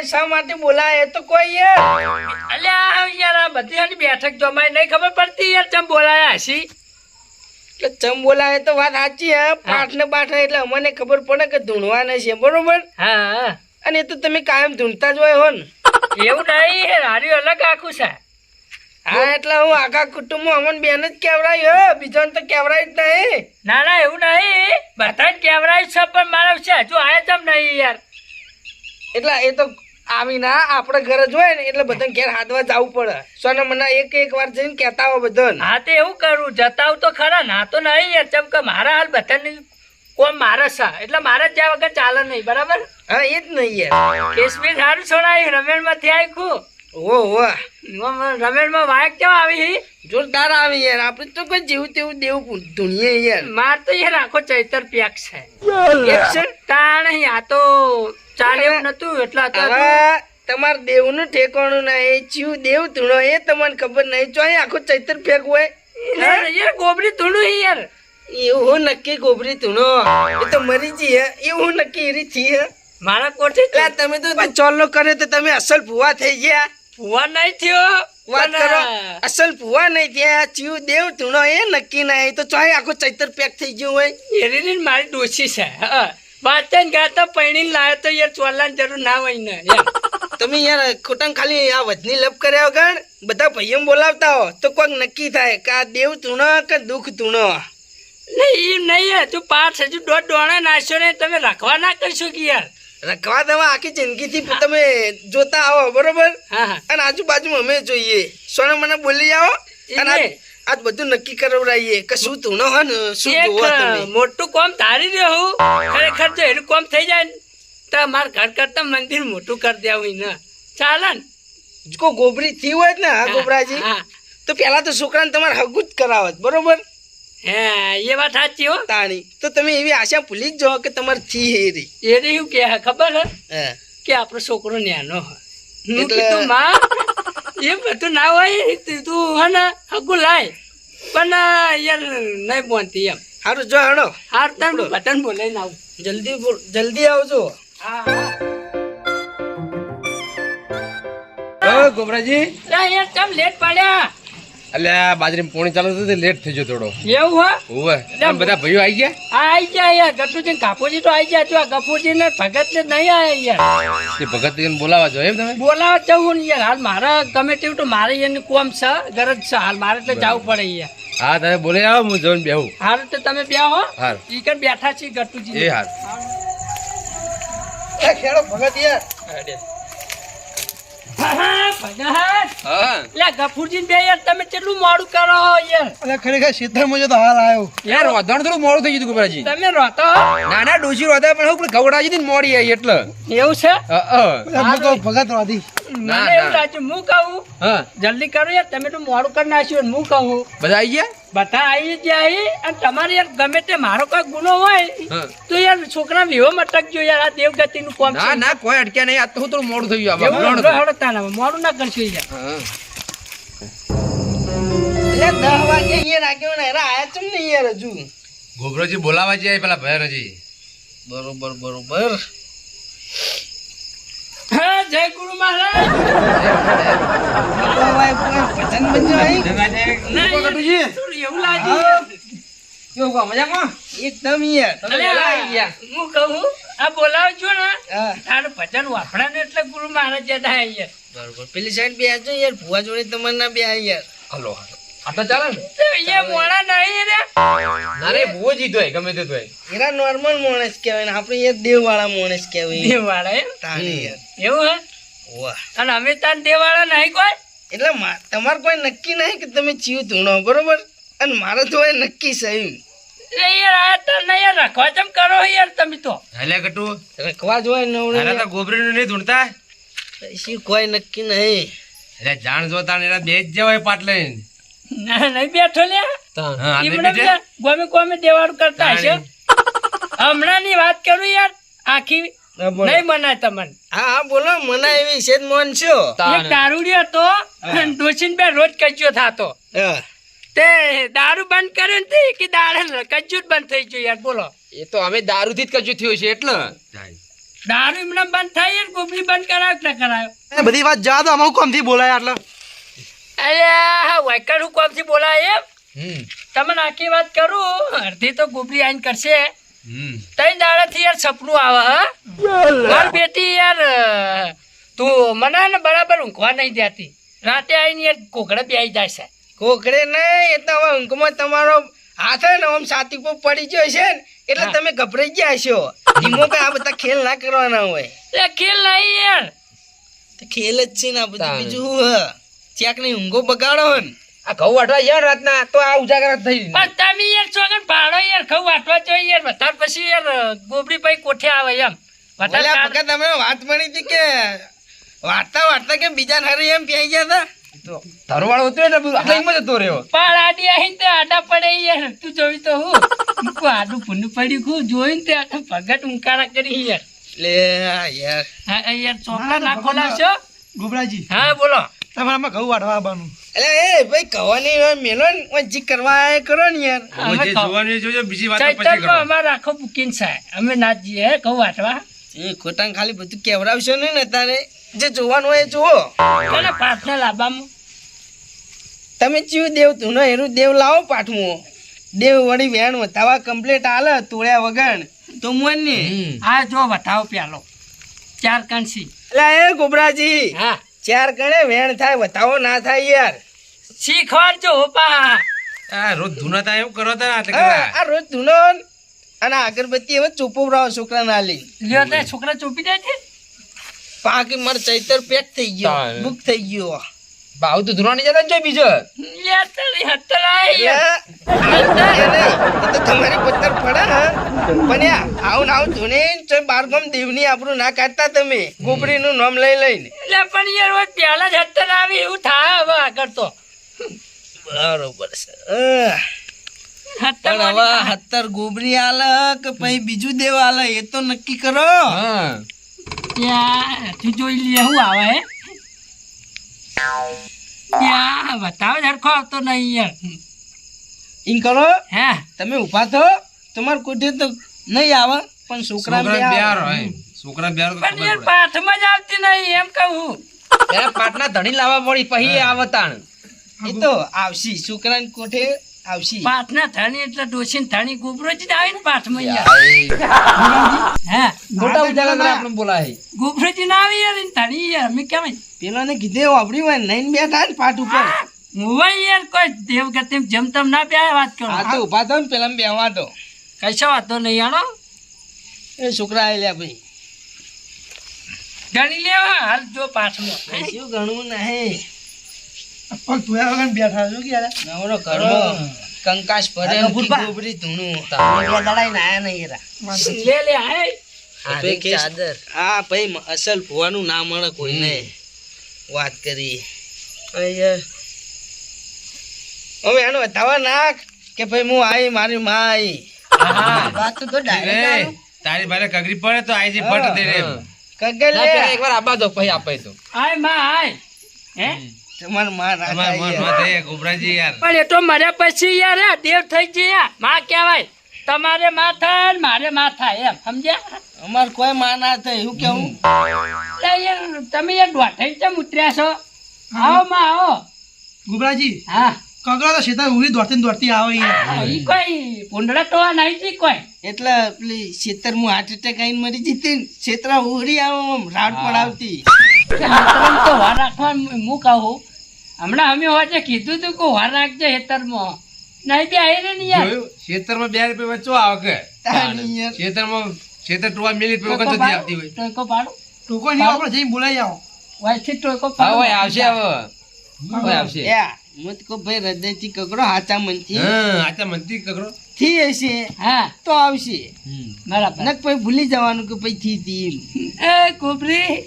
નહીં શા માટે બોલાય? તો કોઈ અલ્યા યાર આ બધી બેઠક જમાય નહીં ખબર પડતી યાર ચમ બોલાયા હસી એટલે ચમ બોલાય તો વાત સાચી હે પાઠ ને પાઠ એટલે અમને ખબર પડે કે ધૂણવાના છે બરોબર? હા. અને એ તો તમે કાયમ ધૂણતા જ હોય હો ને એવું નહીં હાર્યું અલગ આખું છે. હા એટલે હું આખા કુટુંબમાં અમન બેન જ કેવડાય હો બીજાને તો કેવડાય જ નહીં. ના ના એવું નહીં. બધા કેવરાય છે પણ મારા છે હજુ આયા જમ નહીં યાર. એટલે એ તો આવી ના આપણે ઘરે જોઈએ ને એટલે બધાને ઘેર હાથવા જવું પડે. સોને મને એક એક વાર જઈને કહેતા હોય બધા હા તો એવું કરું જતાવ તો ખરા ના તો નહીં યાર ચમ કે મારા હાલ બધાની કોમ મારે છે. એટલે મારે જ જ્યાં વગર ચાલે નહીં બરાબર? હા એ જ નહીં યાર. કેશમી સારું છોડાયું રમેણમાંથી આખું ઓ હો રમેણમાં વાયક કેવા આવી જોરદાર આવી યાર. આપણે તો કોઈ જેવું તેવું દેવું દુનિયા યાર. માર તો યાર આખો ચૈતર પેક છે. તાણ આ તો ચાલે એવું નતું એટલા હવે તમાર દેવનું ઠેકાણું નહીં ચિયું દેવ ધૂણો એ તમને ખબર નહીં. ચોય આખો ચૈતર ફેંક હોય. યાર, ગોબરી ધૂણું યાર. એવું નક્કી ગોબરી ધૂણો. એ તો મરી જી હે એવું નક્કી એરી હે. મારા કોઠે એટલે તમે તો ચોલ્લો કર્યો તો તમે અસલ ભૂવા થઈ ગયા. ફુવા નહીં થયો. વાત કરો. અસલ ભૂવા નહીં થયા. ચિયું દેવ ધૂણો એ નક્કી નહીં. તો ચોય આખો ચૈતર પેક થઈ ગયું હોય. એરીની મારી ડોસી છે હા. વાંચતા ને ગાતા પૈણીને લાયો તો યાર ચોલાની જરૂર ના હોય ને તમે યાર ખોટા ખાલી આ વધની લપ કર્યા વગર બધા ભાઈઓ બોલાવતા હો તો કોઈક નક્કી થાય કે આ દેવ તૂણો કે દુઃખ ધૂણો નહીં એમ નહીં તું પાંચ હજુ દોઢ દોણા નાખ્યો ને તમે રાખવા ના કરશો કે યાર? રખવા તમે આખી જિંદગીથી તમે જોતા આવો બરોબર? હા હા. અને આજુબાજુ અમે જોઈએ. સોને મને બોલી આવો. અને આજ બધું નક્કી કરાવડાઈએ. કે શું તું ન ને શું જોવો તમે? મોટું કોમ તારી રહ્યો ખરેખર જો એનું કોમ થઈ જાય ને તો માર ઘર કરતા મંદિર મોટું કરી દેવું ને ચાલે ને. કો ગોબરી થી હોય ને હા ગોબરાજી? તો પેલા તો છોકરાને તમારે હગું જ કરાવત બરોબર? હે એ વાત સાચી હો. તાણી. તો તમે એવી આશા ભૂલી જ જાઓ કે તમારે થી હેરી એ રહ્યું કે ખબર હે? કે આપણો છોકરો ન્યાનો હોય. હું એટલે- માં એ બધું ના હોય તું- હે ને હગું લાય. પણ યાર નહીં પહોંચતી એમ. સારું જો હણો હાર તમે બટન બોલાઈને આવું. જલ્દી જલ્દી આવજો. હા હા. ગોબરાજી યાર ચમ લેટ પડ્યા? અલ્યા બાજરી પોણી ચાલુ હતું લેટ થઈ ગયો થોડો. એવું હા? ઓવે બધા ભાઈઓ આવી ગયા? આ આઈ ગયા યાર ગટુજી ને કાપુજી તો આઈ ગયા જો આ ને ભગત ને નહીં આયા યાર તે ભગત ને બોલાવા જો એમ તમે? બોલાવા જવું ને યાર હાલ મારા ગમે તેવું તો મારે એની કોમ છે ગરજ છે હાલ મારે તો જવું પડે યાર હા તમે બોલે આવો હું જોઈને બેહું. હાલ તો તમે બેહો હો. હાર ઈ બેઠા છીએ ગટુજી એ હાલ. એ ખેડો ભગત યાર. મોડું કરો યાર? અરે ખરેખર તો હાલ આવ્યો. યાર રોધણ થોડું મોડું થઈ ગયું ગોબરાજી તમે રોતો ના ના ડોસી રોધા પણ હું ગવડાજી ને મોડી આવી એટલે. એવું છે? ભગત રાધી. એવું ના. હું કહું હા. જલ્દી કરો યાર તમે તો મોડું કરી નાખ્યું હું કહું. બધા આવી ગયા? બધા આવી ગયા અહીં અને તમારે યાર ગમે તે મારો કોઈ ગુનો હોય તો યાર છોકરા વિહો મટકજો યાર આ દેવગતિ નું કોમ ના ના કોઈ અટક્યા નહીં. આ તો થોડું મોડું થઈ ગયું આ એવું બાબા. હળો હળો તાના મોડું ના કરશો યાર. હા. એટલે દસ વાગે અહીંયા રાખ્યો ને એરા આયા ચમ નહીં યાર હજુ? ગોબરાજી બોલાવા જાય પેલા ભૈરજી બરોબર બરોબર. જય ગુરુ મહારાજ. ભજન કહો, મજામાં? એકદમ યાર. અરે આ, હું કહું આ બોલાવજો ને. હા. ભજન વાપરા ને એટલે ગુરુ મહારાજ જતા યાર. બરોબર. પેલી સાઈડ બે આજો યાર. ભુવા જોડે તમારે ના બે યાર. હલો હાલો. આ તો ચાલે ને? તો અહીંયા નહીં રે. ના રે. બહુ જીત હોય ગમે તે હોય. એરા નોર્મલ માણસ કહેવાય ને આપણે યાર દેવવાળા માણસ કહેવાય. વાળા તાણે યાર. એવું હે? વાહ. અને અમે તાર દેવાળા નહીં કોઈ? એટલે મા- તમારે કોઈ નક્કી નહીં કે તમે ચીવ ધૂણો બરોબર? અને મારે તો એ નક્કી સહી. યાર આ તો નહીં યાર રાખવા ચમ કરો યાર તમે તો. હાલ્યા કટુ. રખવા જ હોય અરે તો નવડે ગોબરીનું નહીં ધૂણતા? પછી કોઈ નક્કી નહીં. એટલે જાણ જોતા ને એના બે જ જવાય પાટ લઈને. ના નહીં બેઠો લે. ગમે ગમે દેવાળું કરતા હશે. હમણાં ની વાત કરું યાર આખી. નહીં મનાય તમને. હા હા બોલો મને એવી છે જ એક દારૂડિયો હતો ડોસીન બે રોજ કચ્યો થાતો. તે દારૂ બંધ કર્યો ને કે દાડે કચ્યું બંધ થઈ ગયું યાર બોલો. એ તો અમે દારૂથી જ કચ્યું થયું છે એટલે. દારૂ એમને બંધ થાય યાર ગોબરી બંધ કરાયો ના કરાયો? બધી વાત જા તો અમારું કોમથી બોલાય એટલે અરે વાયકર હું કોમથી બોલાય એમ? તમને આખી વાત કરું અડધી તો ગોબરી આઈન કરશે. હમ. તઈ દાડાથી યાર સપનું આવે હા? માર બેટી યાર તું મને ને બરાબર ઊંઘવા નહીં દેતી. રાતે આવીને યાર કોકડે બેસી જાય છે. કોકડે નહીં એટલે હવે ઊંઘમાં તમારો હાથ ને આમ સાતી પર પડી ગયો છે ને એટલે તમે ગભરાઈ ગયા છો ધીમો કે આ બધા ખેલ ના કરવાના હોય. એ ખેલ નહીં યાર. ખેલ જ છે ને આ બધું બીજું હ? ચેક નહીં ઊંઘો બગાડો ને. આ ઘઉં વાટવા યાર રાતના તો આ ઉજાગર થઈ પણ તમે યાર ચોગન ભાડો યાર ઘઉં વાટવા જોઈએ યાર. વધારે પછી યાર ગોબડી ભાઈ કોઠે આવે એમ. વધારે વખત તમે વાત મળી હતી કે વાર્તા વાર્તા કે બીજા હારે એમ પ્યાઈ ગયા હતા? ધરવાળો બધું આટલા હિંમત જતો રહ્યો. પણ આડી તે આડા પડે યાર. તું જોઈ તો હું. મૂકું આડું ભૂંડું પડ્યું હું જોઈને તે આખા ભગત ઉંકારા કરી યાર. લે યાર. હા યાર ચોપડા ના ગોબરાજી હા બોલો. તમારામાં ઘઉં વાઢવા આવવાનું એટલે એ ભાઈ કવાની મેલો ને કરવા કરો ને યાર. અમે જે કહું. જોજો બીજી વાત પછી કરો અમાર આખો બુકિંગ છે. અમે ના જઈએ હે કહું એ ખોટાને ખાલી બધું કેવડાવશો ને ને તારે. જે જોવાનું હોય એ જુઓ. અને પાઠને લાવવામાં તમે ચિયું દેવ તું ને એનું દેવ લાવો પાઠમું. દેવ વળી વેણ વતાવા કમ્પ્લીટ હાલે તોળ્યા વગર તો મોન ને. આ જો વતાવો પ્યાલો ચાર કાંસી એટલે એ ગોબરાજી. હા. ચાર ગણે વેણ થાય વતાવો ના થાય યાર. શીખવાડજો પા આ રોજ ધૂના થાય એવું કરો તા આ રોજ ધૂનો અને અગરબત્તી હવે ચોપવરાવો છોકરા ના લઈ. લ્યો તે છોકરા ચોપી જાય છે? પાકી માર ચૈતર પેક થઈ ગયો. બુક થઈ ગયો. ભાવ તો ધોરણ જતા ને બીજો. તમારી પથ્થર પડે પણ આવું આવું ધૂને બાર ગામ દેવની આપણું ના કાઢતા તમે. ગોબરીનું નામ લઈ લઈને. એટલે પણ યાર રોજ પહેલા જ હત્તર આવે એવું થાય હવે આગળ તો. બરોબર છે. પણ હવે હત્તર ગોબરી આલે કે પછી બીજું દેવ આલે એ તો નક્કી કરો. હા જોઈ લે આવે? ત્યાં બતાવો આવતો નહીં યાર. કરો. હે? તમે ઊભા થો. તમારે કોઠે તો નહીં આવે પણ છોકરા બ્યાર હોય. છોકરા બ્યાર પણ યાર પાઠમાં જ આવતી નહીં એમ કહું પેલા પાઠના ધણી લાવવા પડી પછી આવતાણ. એ તો આવશી. છોકરાને કોઠે આવશી. પાઠના થાણી એટલે ડોસીને થાણી ગુબરો જ આવે ને પાઠમાં યાર. હે. મોટા ઉજાગરા કરે આપણે બોલાય ગુબરોજી ના આવી યાર થાણી યાર. અમે કેમ પેલો ને કીધે વાપરી હોય બેઠા ઉપર. યાર કોઈ બે વાત કરો. આ તો ઊભા થો ને પેલા બેવા તો. કશો વાતો નહીં આનો એ છોકરા આવેલા ભાઈ. ગણી લેવા હાલ જો પાઠમાં. શું ગણવું નહીં પગ ધોયા વગર બેઠા છો કે યાર? નવરો ઘરમાં કંકાસ ભરે ગોબરી ધૂણું બે દડાઈ આયા નહીં એરા લે લે હાય હા ભાઈ અસલ ભુવાનું ના મળે કોઈને. વાત કરી હવે એનો વધાવા નાખ કે ભાઈ હું આઈ મારી માં આઈ. વાત તો તારી ભારે કગરી પડે તો આઈજી ફટ દે રે કગલ. લે એકવાર આબા દો પછી આપે તો. આયમાં આય. હે? પણ એ તો મર્યા પછી યાર આ દેવ થઈ ગયા માં કહેવાય તમારે માં થાય મારે માં થાય એમ. સમજ્યા? અમારે કોઈ માં ના થાય એવું કેવું તમે યાર દોઢાઈ કેમ ઉતર્યા છો? આવો માં આવો. ગુબરાજી હા. કગડા તો સીધા ઉડી દોડતી દોડતી આવે ઈ કોઈ પુંડળા તો આ નહીં જી કોઈ. એટલે પેલી છેતર હું હાર્ટ એટેક આવીને મરી જીતી ને છેતરા ઉડી આવો રાડ પડાવતી. તો વાર રાખવા હું કહું. હમણાં અમે હોજે કીધું તું કે વાર રાખજે હેતરમાં નહીં બે આવી ને યાર ખેતરમાં બે રૂપિયા વચ્ચો આવે કે? ખેતરમાં ખેતર ટુવા મિલી રૂપિયા વખત નથી આવતી હોય. ટોયકો પાડો. ટોકો નહીં આપણે જઈને બોલાઈ આવો. વાયથી ટોયકો હા પાડો. હોય આવશે હવે. આવશે. મત કો ભાઈ હૃદયથી કકડો હાચા મનથી. હા આચા મનથી કકડો. થી હશે હા. તો આવશે. બરાબર. નક પછી ભૂલી જવાનું કે પછી થી થી એ કોપરી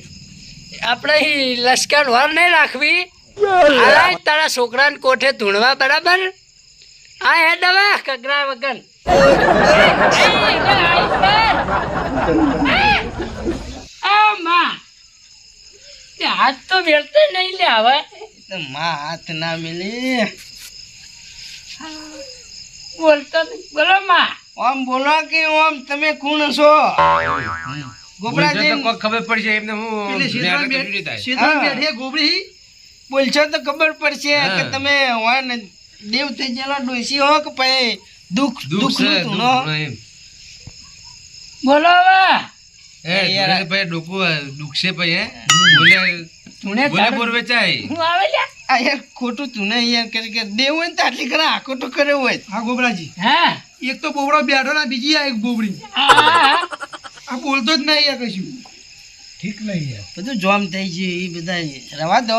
આપણે લશ્કર વાર નહીં રાખવી. આ તારા છોકરાને કોઠે ધૂણવા બરાબર આ હે દવા કગરા તે હાથ તો મેળતે નહીં લે હવે માં હાથ ના મિલે બોલતો બોલો માં ઓમ બોલો કે ઓમ તમે કોણ છો ગોબરાજી ખબર પડશે એમને હું સીધા. બેઠે ગોબરી બોલશો તો ખબર પડશે કે તમે હોય દેવ થઈ ગયેલો ડોસી હો કે પછી દુઃખ દુઃખ દુઃખ છે નું. બોલો હવે. એ પછી ડોકું દુખશે ભાઈ હે? બોલે ધૂણે બોલે બોર વેચાય હું આવે લે આ યાર ખોટું તું ને યાર કરે કે દેવ હોય ને તો આટલી ઘણા આખો તો કર્યો હોય. હા ગોબરાજી. હા? એક તો બોબડો બેઠો ના બીજી આ એક બોબડી આ આ બોલતો જ નહીં યાર કશું. ઠીક નહીં બધું જોમ થઈ ગયું એ બધા રવા દો.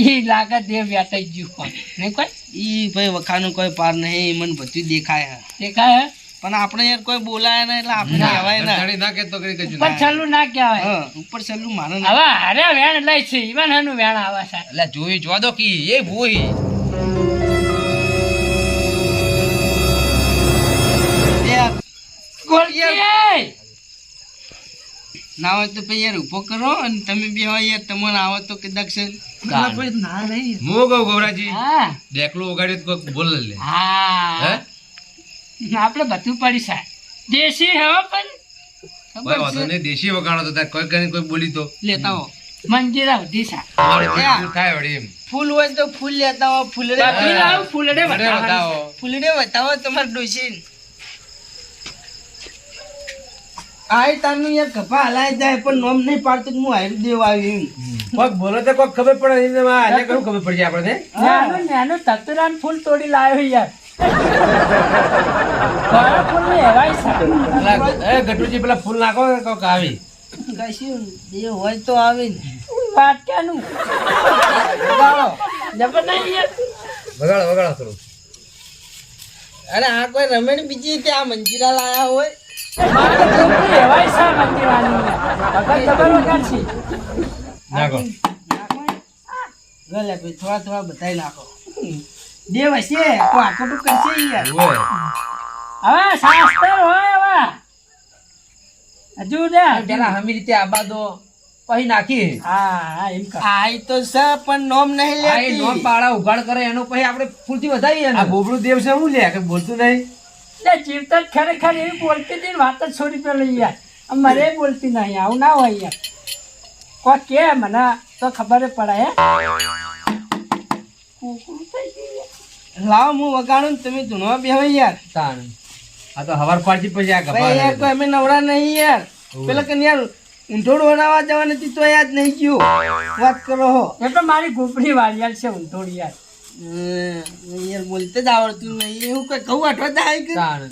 એ લાગે તે વ્યાટાઈ ગયું નહીં કોઈ? એ ભાઈ વખાનું કોઈ પાર નહીં મને બધું દેખાય હે. દેખાય પણ આપણે યાર કોઈ બોલાય ને એટલે આપણે કહેવાય ના. ધણી ના કહેતો કરી કશું ઉપર છલ્લું ના કહેવાય. હા ઉપર છલ્લું મારે ના. હવે હારે વેણ લઈ છે ઈવન હનું વેણ આવે છે. એટલે જોઈ જોવા દો કી એ ભૂઈ. ગોળકી ના હોય તો પછી યાર ઊભો કરો અને તમે બે હોય યાર તમને આવો તો કે દક્ષિણ ના કોઈ ના નહીં હું કહું ગોબરાજી હા. ડેકલું તો બોલ લે. હા. આપણે બધું પડી સાહેબ. દેશી હવા પણ. દેશી વગાડો તો તાર કોઈ કરીને કોઈ બોલી તો. લેતા હો મંજીરા ઉધી સાહેબ. થાય વળી એમ. ફૂલ હોય તો ફૂલ લેતા હો ફૂલડે ફૂલડે બતાવો ફૂલડે બતાવો તમારે ડોસીને આય તારનું યાર કપા હલાય જાય પણ નોમ નહીં પાડતું કે હું હારું દેવ આવી એમ. કોક બોલો તો કોક ખબર પડે એમને આને કરું ખબર પડશે આપણે નાનો નાનો તતુરાન ફૂલ તોડી લાવ્યો યાર. મારા ફૂલની હેવાય એ ગટુજી પેલા ફૂલ નાખો કોક આવી. કશું દેવ હોય તો આવે ને. વાટક્યાનું. બગાડો. જબર નહીં યાર. બગાડો વગાડો થોડું. અરે આ કોઈ રમેણ બીજી કે આ મંજીરા લાયા હોય? થોડા થોડા બતાવી નાખો. દેવ હશે તો આખો તો કરશે યાર હવે શાસ્ત્ર હોય હવે. હજુ ને. પેલા હમી રીતે આબા દો પછી નાખી હા હા એમ કર આય તો છે પણ નોમ નહીં લેતી. પાળા ઉઘાડ કરે એનો પછી આપણે ફૂલથી વધારીએ આ બોબડું દેવ છે હું લે કે બોલતું નહીં? એટલે જીવતા ખરેખર એવી બોલતી હતી વાત જ છોડી પેલી યાર. મારે બોલતી નહીં આવું ના હોય યાર. કો કે મને તો ખબર પડે હે. યાર. લાવ હું વગાડું ને તમે ધૂણવા બેહો યાર. તાણ. આ તો હવાર પાડતી પછી આ ભાઈ યાર કોઈ અમે નવરા નહીં યાર. પેલા કે યાર ઊંધોડ વણાવવા જવા નથી તો યાદ નહીં ગયું. વાત કરો હો. એ તો મારી ગોપડી વાળિયાર છે ઊંધોડી યાર. યાર બોલતે જ આવડતું નહીં. એવું કઈ આઠવા જાય કે? તાણ.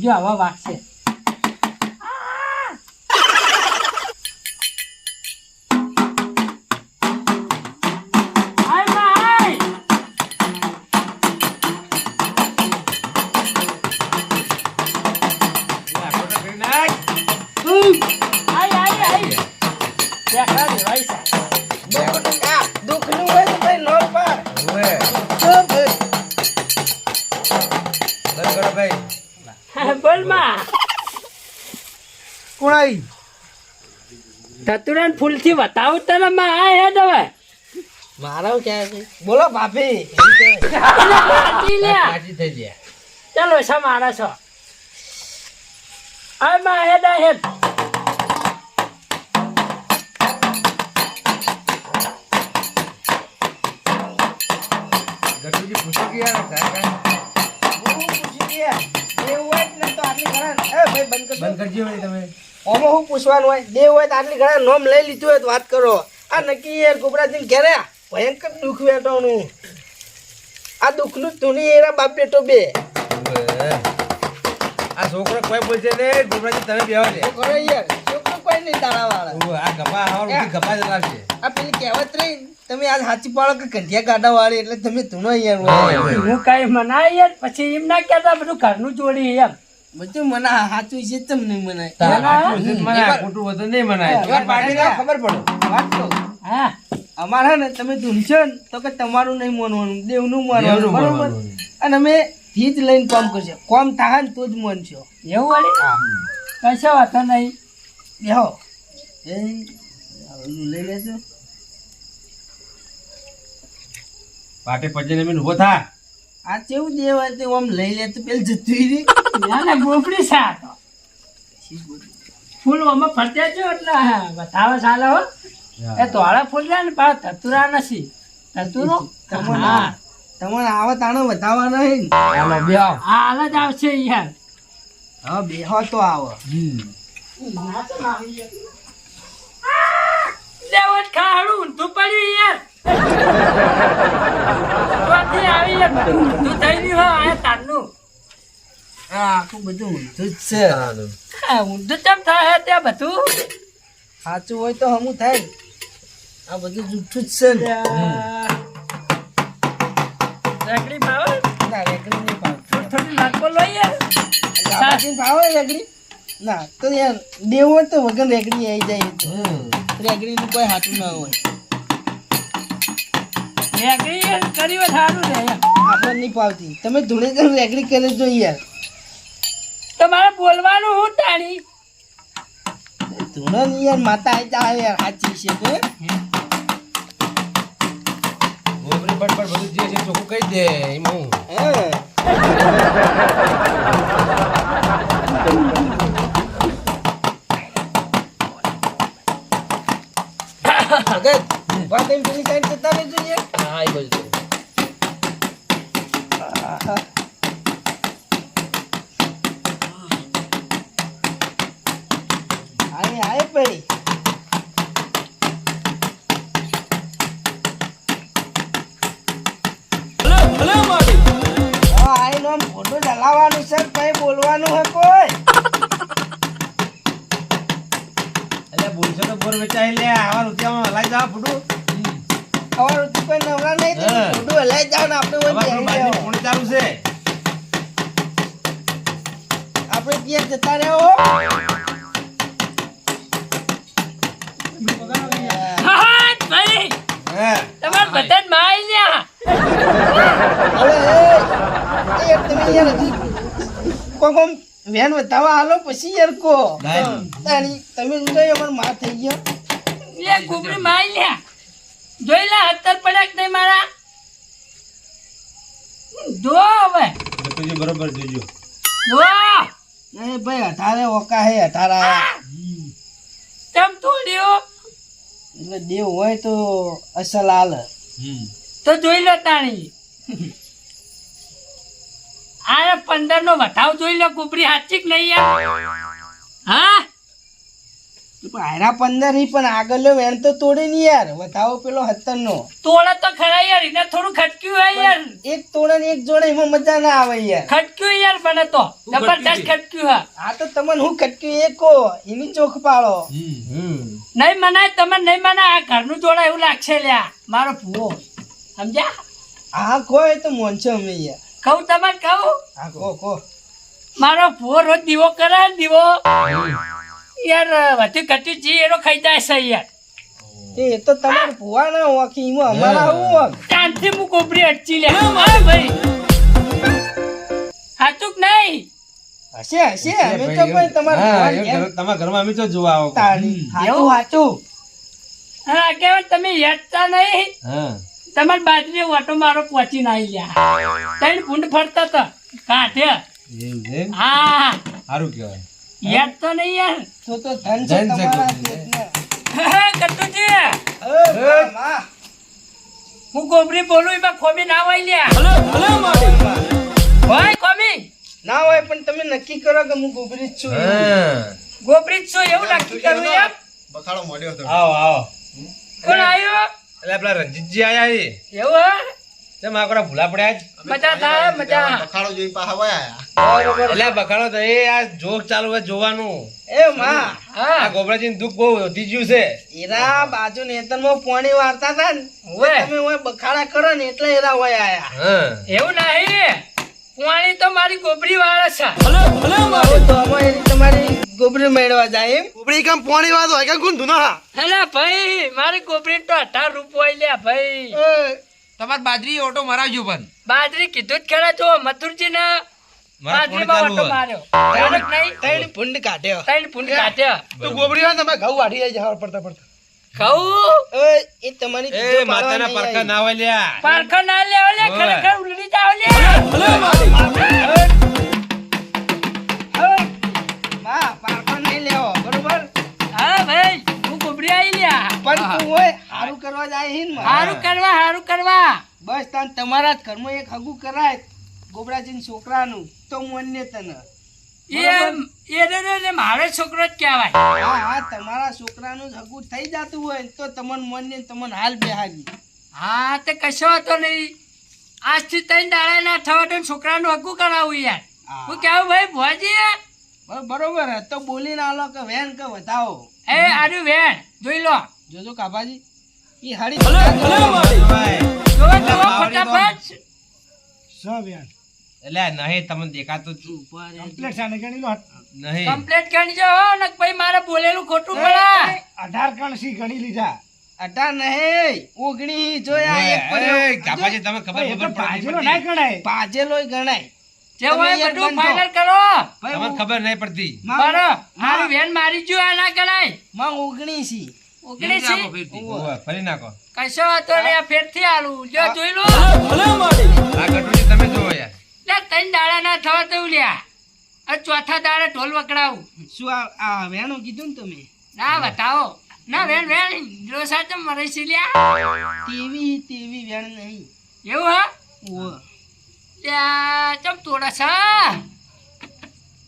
જો આવા વાગશે. બોલમાં. કોણ આવી ધતુરાન ફૂલથી બતાવું તને માં આ હે દવે મારા ક્યાં છે? બોલો ભાભી પાટી લે. કાચી થઈ ગયા. ચાલો છે મારા છો. આ માં હે આ હે ગટુજી પૂછી ગયા કાંઈ પૂછી ગયા દેવ હોય ને તો આટલી ઘણા એ ભાઈ બંધ કરજો. બંધ કરજો વળી તમે. ઓમાં શું પૂછવાનું હોય? દેવ હોય તો આટલી ઘણા નોમ લઈ લીધું હોય તો વાત કરો. આ નક્કી યાર ગોબરાજી ઘેરે ભયંકર દુઃખ વેઠવાનું. આ દુઃખનું તુની એરા બાપ બેટો બે. આ છોકરો કોઈ બોલશે ને ગોબરાજી તમે લે. કરો યાર? છોકરો કોઈ નહીં તારા વાળા આ ગપા ઉઠી ગપા જ લાગશે આ પેલી કહેવત રહી તમે આજ સાચી પાડો કે કંઠિયા કાઢા વાળી એટલે તમે ધૂનો યાર. હું કઈ મનાય યાર પછી એમ ના કહેતા બધું ઘરનું જોડી એમ. બધું મને સાચું છે તમ નહીં મનાય. ખોટું વધુ નહીં મનાય. ખબર પડે. વાત હા. અમારા ને તમે ધૂનશો ને તો કે તમારું નહીં માનવાનું દેવનું માનવાનું બરોબર. અને અમે થી જ લઈને કામ કરશે. કોમ થાય ને તો જ માનશો એવું વાળી? કશો વાતો નહીં. બેહો. લઈ લેજો. પાટે પજીને ને ઊભો થા. આ કેવું દેવ હોય તે આમ લઈ લે તો પેલી જતી રહી. ના ના ગોપડી છે તો. ફૂલ આમાં ફરતે છો એટલે હા, બતાવે ચાલે હો. એ તોળા ફૂલ ને પા તતુરા નથી. તતુરો તમને હા. તમને આવો તાણો વધાવવા નહીં આલો બે બેહો આ હાલ જ આવશે યાર હવે બેહો તો આવો. લેવટ ખાડું તું પડ્યું યાર આખું બધું ઊંધું જ છે. હા, ઊંધું ચમ થાય ત્યાં બધું? સાચું હોય તો હમું થાય. આ બધું જૂઠું જ છે ને. રેકડી ભાવે ના રેકડી નહીં થોડી થોડી લાગો લો યાર. ગાભાજીને ભાવે રેકડી? ના તો યાર દેવું હોય તો વગર રેકડી આવી જાય રેકડીનું કોઈ હાથું ના હોય. રેકડી કરી હોય સારું ને આપણે નહીં પાવતી. તમે ધૂળે જઈને રેકડી કરે જો યાર. તમારે બોલવાનું હું તાણી ધૂળો ની યાર માતા આવી જાય યાર સાચી છે તો ગોબરી ફટફટ બધું જે છે ચોખ્ખું કહી દે એમાં હું. હા. ભગત ઊભા થઈને પેલી સાઈડ જતા રહી જોઈએ હા એ બધું આહા. આય આય પડી હા, આય નો ફોટો ચલાવવાનું છે કઈ બોલવાનું હે કોઈ એટલે બોલશો તો બોર વેચાય લે આવા રૂપિયામાં હલાઈ જવા ફૂટું ખબર હતી કોઈ નવરા નહીં થોડું હલાઈ જાવ ને આપણે. પોણી ચાલુ છે. આપણે ત્યાં જતા રહો હા? તમારે બધા માઈ લ્યા વેન વધાવા હાલો પછી યાર કો તમે જોઈ અમારમાં થઈ ગયો. લે કુબરી માઈ લ્યા જોઈ લે હતર પડ્યા કે નહીં મારા? જો હવે. જોજો બરોબર જોજો જો. એ ભાઈ અઢારે ઓકા હે અઢાર. આયા તોડ્યો એટલે દેવ હોય તો અસલ હાલ. હમ. તો જોઈ લો તાણી. આ પંદર નો વધાવ જોઈ લો કુબરી હાચી કે નહીં યાર હા? હારા પંદર હી પણ આગળ વેણ તો તોડે નહીં યાર. વધાવો પેલો હતર નો તોડે તો ખરા યાર એને થોડું ખટક્યું હોય યાર. એક તોડે ને એક જોડે એમાં મજા ના આવે યાર. ખટક્યું યાર મને તો. જબરદસ્ત ખટક્યું હા આ તો તમને હું ખટક્યું? એક કો એની ચોખ પાડો. નહીં મનાય તમે નહીં મનાય આ ઘરનું જોડા એવું લાગશે લ્યા. મારો ભૂવો. સમજ્યા? આ કોઈ તો મોનછો અમે યાર. કહું તમે કહું? હા કો કો મારો ભૂવો રોજ દીવો કરે દીવો? યાર વધુ ઘટ્યું જી એનો ખાઈ જાય છે યાર. એ તો તમારે ભુવા ના હોકી એમાં અમારા આવું હોક ત્યાંથી હું કોપરી અટચી લે. હા ભાઈ. હાચુક કે નહીં. હશે હશે. અમે તો કોઈ તમારા હા, તમારા ઘરમાં અમે તો જોવા આવો. તાળી. હાચું હાચું. હા કેવાય તમે યાદતા નહીં? હા. તમારી બાજરી ઓટો મારો પહોંચી ના ગયા ત્રણ ફૂંડ ફરતા હતા. કાંઠે એવું હા. સારું કહેવાય. યાદ તો નહીં યાર. તો તો ધન છે તમારા. કટુજી. હું? ગોબરી બોલું એમાં ખોમી ના હોય લ્યા. હોય ખોમી ના હોય પણ તમે નક્કી કરો કે હું ગોબરી જ છું હા. ગોબરી જ છું એવું નક્કી કરવું એમ આવો આવો. કોણ આવ્યો એટલે આપણા રણજીતજી આયા એવું હા? તેમ આપણા ભૂલા પડ્યા જ. મજા થાય મજા. એટલે બખાડો તો એ આ જોક ચાલુ હોય જોવાનું. એ માં હા. ગોબરાજીનું દુઃખ બહુ વધી ગયું છે. એરા બાજુ નેતરમાં પોણી વારતા હતા ને ઓય. તમે ઓય બખાડા કરો ને એટલે એરા હોય આયા. એવું નહીં. પાણી તો મારી ગોબરી વાળા છે. તો તમારી ગોબરી મેળવા જાય એમ. ગોબરી કામ પોણી વાળો હોય કે ગુંધુ ના હેલા ભાઈ મારી ગોબરી તો અઢાર રૂપિયા લ્યા ભાઈ. તમારે બાજરી ઓટો મરાવજો પણ બાજરી કીધું જ ખરા જો મથુરજી ને મારા બાજરીમાં ઓટો હોય. માર્યો ખબર નહીં ત્રણ ફૂંડ કાઢ્યો ત્રણ ફૂંડ કાઢ્યા તો ગોબરી હોય તમે ઘઉં વાઢી જાય જવા પડતા પડતા એ તમારી એ માતાના પરખા ના હોય લ્યા પારખો ના લેવો લે ખરેખર ઉલડી જાવ લે આવી. માં, પણ તું હોય હારું કરવા જાય હિન હારું કરવા હારું કરવા. બસ તાન તમારા જ ઘરમાં એક હગું કરાય ગોબરાજીના છોકરાનું તો મોન્ય તને. એ મારે છોકરો જ કહેવાય. હા હા તમારા છોકરાનું હગું થઈ જતું હોય તો તમને મોન્ય તમને હાલ બેહાજી હા તે કશો હતો નહીં. આજથી ત્રણ દાડા ના થવા છોકરાનું હગું કરાવું યાર. હું. કેવું ભાઈ ભોજી બરોબર. તો બોલીને આલો કે વેન કે વધાવો. એ આર્યું વેન જોઈ લો. જોજો કાભાજી. ઈ હાડી ફટાફટ. સો બેન એટલે નહીં તમને દેખાતું જ કમ્પ્લેટ છે. ને ગણી લો. નહીં. કમ્પ્લીટ કરી જો ને ભાઈ મારે બોલેલું ખોટું પડે અઢાર કણ સી ગણી લીધા. અટા નહીં ઓગણી જોયા એક પડ્યો. એ, કાપાજી તમે ખબર ખબર પાજેલો ના ગણાય. પાજેલો ગણાય. જે હોય બધું ફાઇનલ કરો. તમને ખબર નહીં પડતી. માં- બરો વેન મારી ગયું આ ના ગણાય. માં ઓગણી છી ફરી નાખો. કશો હતો ને આ ફેરથી આલું. જો જોઈ લો. આ ગટુજી તમે જોવો યાર. લે ત્રણ દાડા ના થવા તો લ્યા આ ચોથા દાડે ઢોલ વકડાવું શું આ આ વેણું કીધું ને તમે? ના બતાવો. ના વેણ વેણ. ડોસા તો મરે છે લ્યા ટીવી ટીવી વેણ નહીં. એવું હા? ઓવે. લ્યા ચમ તોડા છે?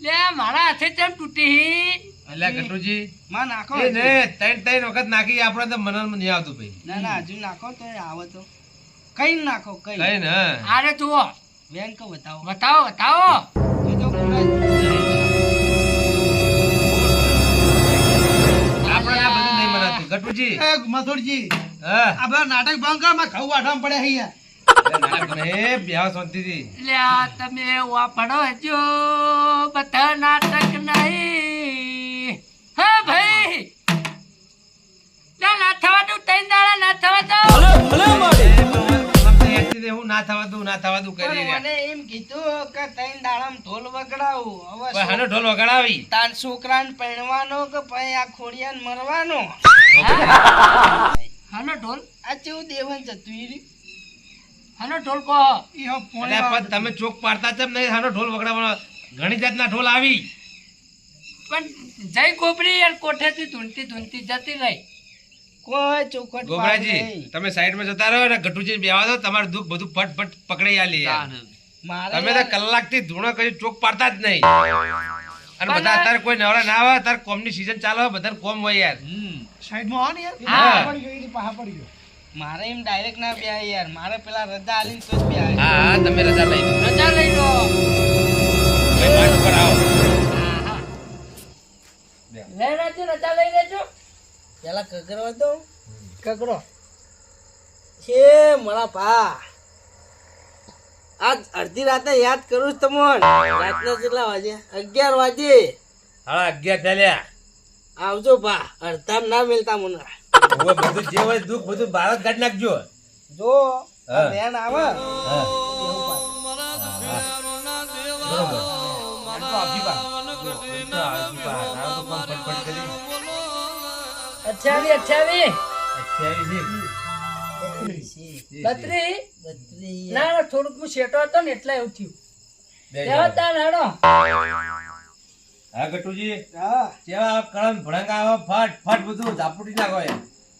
લે મારા હાથે ચમ તૂટી એટલે ગટુજી માં નાખો એ ને ત્રણ ત્રણ વખત નાખી આપણે તો મનન નહીં આવતું ભાઈ. ના ના હજુ નાખો તો આવે તો. કઈ નાખો કઈ? કઈ ને આરે જુઓ. વેણ બતાવો. બતાવો બતાવો. જોજો ગોબરાજી. આપણે આ બધું નહીં મનાતું. ગટુજી એ મથુરજી હા. આ નાટક બંધ કરમાં ઘઉં વાઢવા પડે અહીંયા તમે પડો જો બધા નાટક નહીં હા ભાઈ ના ના થવા દઉં ત્રણ દાડા ના થવા દઉં. એ તમારે મનમથી એવું ના થવા ના થવા કરી મને એમ કીધું કે ત્રણ દાડામાં ઢોલ વગડાવું. હવે હાનો ઢોલ વગાડાવી. તાર છોકરાને પરણવાનો કે પછી આ ખોડિયાને મરવાનો? હાનો ઢોલ. આ કેવું દેવન જતું રહ્યું? હાનો ઢોલ કહો. ઈ હો એટલે પોણી પણ તમે ચોક પાડતા કેમ નહીં. હાનો ઢોલ વગડાવવાનો. ઘણી જાતના ઢોલ આવી. પણ જય ગોબરી યાર કોઠેથી ધૂનતી ધૂનતી જતી રહી. કોઈ ચોખટ ગોબરાજી. તમે સાઈડમાં જતા રહો ને ગટુજી બેવા દો તમારું દુઃખ બધું ફટ ફટ પકડી આલી તમે તો યાર- કલાકથી ધૂણો કરી ચોક પાડતા જ નહીં. અને બધા અત્યારે કોઈ નવરા ના આવે અત્યારે કોમની સીઝન ચાલે બધા કોમ હોય યાર. સાઈડમાં આવો ને યાર પડી ગયો ઈ પાહા પડી ગયો મારે એમ ડાયરેક્ટ ના બેહાય યાર મારે પેલા રજા આલીને તો જ બેહાય. હા હા તમે રજા લઈ લો. રજા લઈ લો. ભાઈ આવો. હા, હા. રજા લઈ લેજો. પેલા કકરો હતો? કકરો. છે મારા પા. આજ અડધી રાતે યાદ કરું છું તમોન. રાતના કેટલા વાગે? અગિયાર વાગે. હા અગિયાર ચાલ્યા. આવજો પા. અડધામ ના મિલતા મને. હવે બધું જે હોય દુઃખ બધું બહાર જ કાઢી નાખજો. જો બેન આવે. બરોબર. એમ તો આવજી બા. જો, એમ તો કોમ ફટફટ કરી. અઠ્યાવી થોડુંક હતો ને એટલે એવું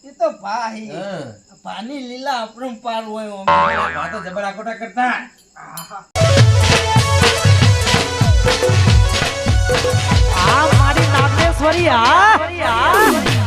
એ તો ભાઈ. પાણી લીલા આપણું પાર હોય વાતો કરતા. આ મારી નાગેશ્વરી આ